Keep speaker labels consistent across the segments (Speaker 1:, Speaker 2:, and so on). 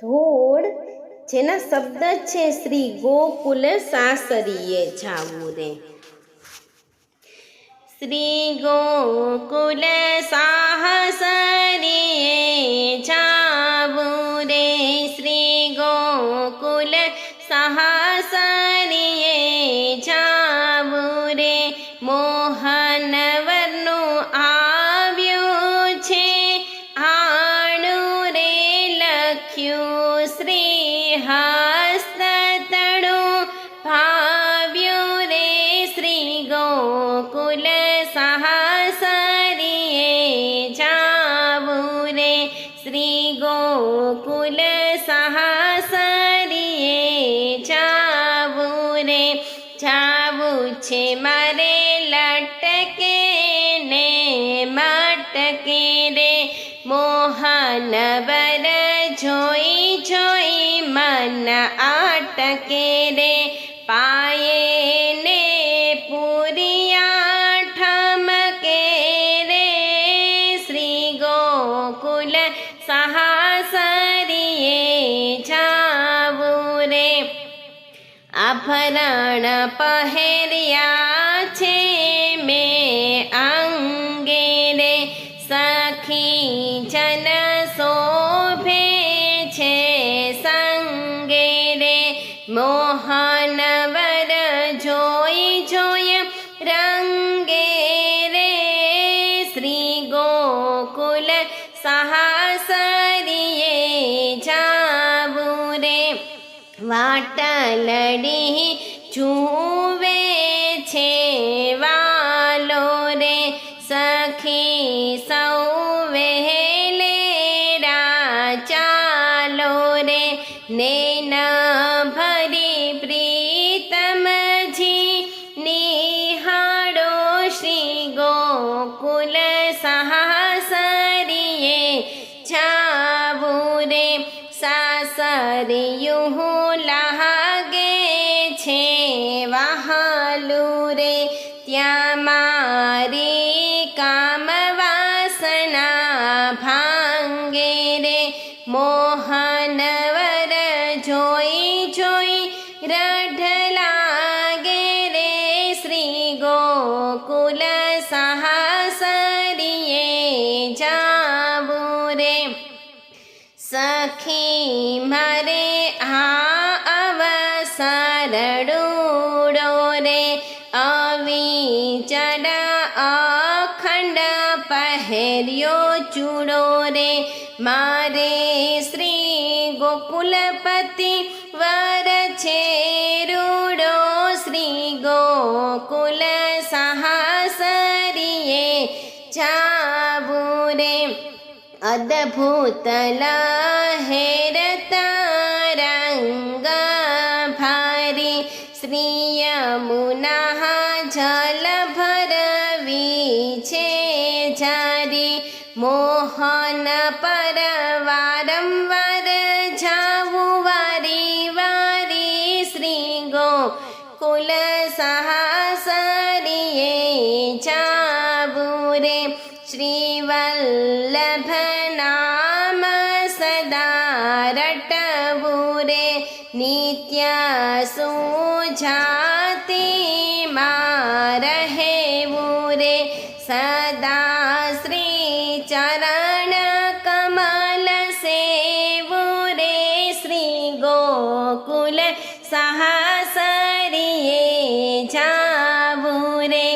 Speaker 1: ધોળ જેના શબ્દ છે શ્રી ગોકુલ સાસરીએ જાવું રે શ્રી ગોકુલ સાહસરીએ શ્રી ગોકુલ સાહસરીએ જાવું રે જાવું છે મારે લટકે ને મટકે રે મોહન બર જોઈ જોઈ મન આટકે રે આભરણ પહેર્યા છે મેં અંગે રે સખી જન શોભે છે સંગે રે મોહન વાટલડી જુવે છે વાલો રે સખી સૌ વહેલે ચાલો રે નેના ભરી પ્રીતમજી નિહાળો શ્રી ગોકુલ સાહસરીએ જાવું રે સાસરિયું ગોકુલ સાહસરીએ જાવું રે સખી મારે આ અવસરડુડો રે અવિચળ અખંડ પહેર્યો ચૂડો રે મારે શ્રી ગોકુલપતિ રે અદભૂત લહેરતા રંગ ભારી શ્રી યમુના જલ ભરવી છે જારી, મોહન પર વારંવાર જાવું વારી વારી, શ્રી ગો કુલ સાહસરીએ રટવું રે નિત્ય સુજાતિ માં રહેવું રે સદા શ્રી ચરણ કમલ સેવું રે શ્રી ગોકુલ સાહસરીએ જાવું રે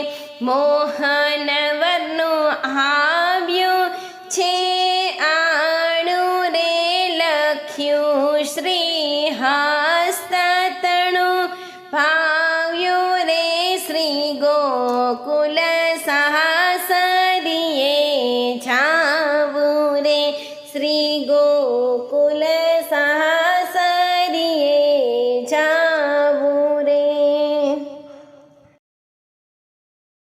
Speaker 1: Google